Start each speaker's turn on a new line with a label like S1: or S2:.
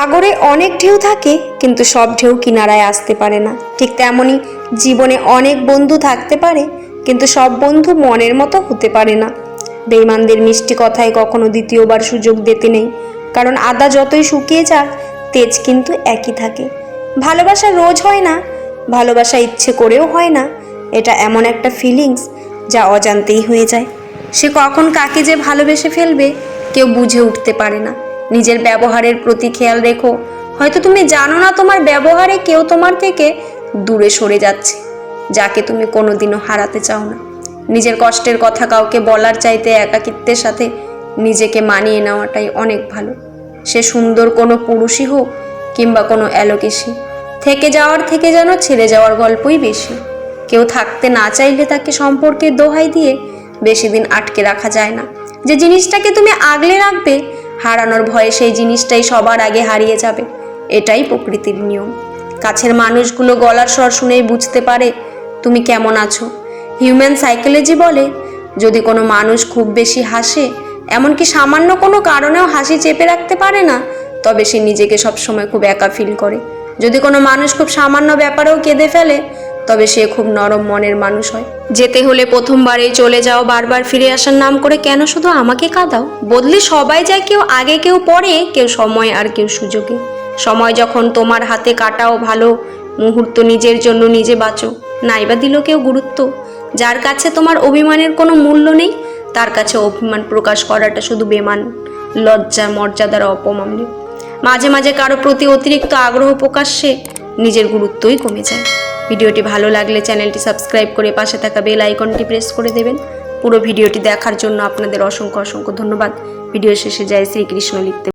S1: সাগরে অনেক ঢেউ থাকে, কিন্তু সব ঢেউ কিনারায় আসতে পারে না। ঠিক তেমনই জীবনে অনেক বন্ধু থাকতে পারে, কিন্তু সব বন্ধু মনের মতো হতে পারে না। বেইমানদের মিষ্টি কথায় কখনো দ্বিতীয়বার সুযোগ দিতে নেই, কারণ আদা যতই শুকিয়ে যাক, তেজ কিন্তু একই থাকে। ভালোবাসা রোজ হয় না, ভালোবাসা ইচ্ছে করেও হয় না, এটা এমন একটা ফিলিংস যা অজান্তেই হয়ে যায়। সে কখন কাকে যে ভালোবেসে ফেলবে, কেউ বুঝে উঠতে পারে না। নিজের ব্যবহারের প্রতি খেয়াল রেখো। হয়তো তুমি জানো না তোমার ব্যবহারে কেউ তোমার থেকে দূরে সরে যাচ্ছে, যাকে তুমি কোনোদিনও হারাতে চাও না। নিজের কষ্টের কথা কাউকে বলার চাইতে একাকিত্বের সাথে নিজেকে মানিয়ে নেওয়াটাই অনেক ভালো। সে সুন্দর কোনো পুরুষই হোক কিংবা কোনো অ্যালোকেশি, থেকে যাওয়ার থেকে যেন ছেড়ে যাওয়ার গল্পই বেশি। কেউ থাকতে না চাইলে তাকে সম্পর্কের দোহাই দিয়ে বেশি দিন আটকে রাখা যায় না। যে জিনিসটাকে তুমি আগলে রাখবে হারানোর ভয়ে সেই জিনিসটাই সবার আগে হারিয়ে যাবে। এটাই প্রকৃতির নিয়ম। কাছের মানুষগুলো গলার স্বর শুনেই বুঝতে পারে তুমি কেমন আছো। হিউম্যান সাইকোলজি বলে, যদি কোনো মানুষ খুব বেশি হাসে, এমনকি সামান্য কোনো কারণেও হাসি চেপে রাখতে পারে না, তবে সে নিজেকে সবসময় খুব একা ফিল করে। যদি কোনো মানুষ খুব সামান্য ব্যাপারেও কেঁদে ফেলে তবে সে খুব নরম মনের মানুষ হয়। যেতে হলে প্রথমবারেই চলে যাও, বারবার ফিরে আসার নাম করে কেন শুধু আমাকে কাঁদাও? বদলে সবাই যায়, কেউ আগে, কেউ পরে, কেউ সময় আর কেউ সুযোগে। সময় যখন তোমার হাতে কাটাও ভালো, মুহূর্ত নিজের জন্য নিজে বাঁচো। নাইবা দিল কেউ গুরুত্ব। যার কাছে তোমার অভিমানের কোনো মূল্য নেই, তার কাছে অভিমান প্রকাশ করাটা শুধু বেমান, লজ্জা, মর্যাদার অপমানীয় মাঝে মাঝে কারও প্রতি অতিরিক্ত আগ্রহ প্রকাশ্যে নিজের গুরুত্বই কমে যায়। ভিডিওটি ভালো লাগলে চ্যানেলটি সাবস্ক্রাইব করে পাশে থাকা বেল আইকনটি প্রেস করে দেবেন। পুরো ভিডিওটি দেখার জন্য আপনাদের অসংখ্য অসংখ্য ধন্যবাদ। ভিডিও শেষে যায় শ্রীকৃষ্ণ লিখতে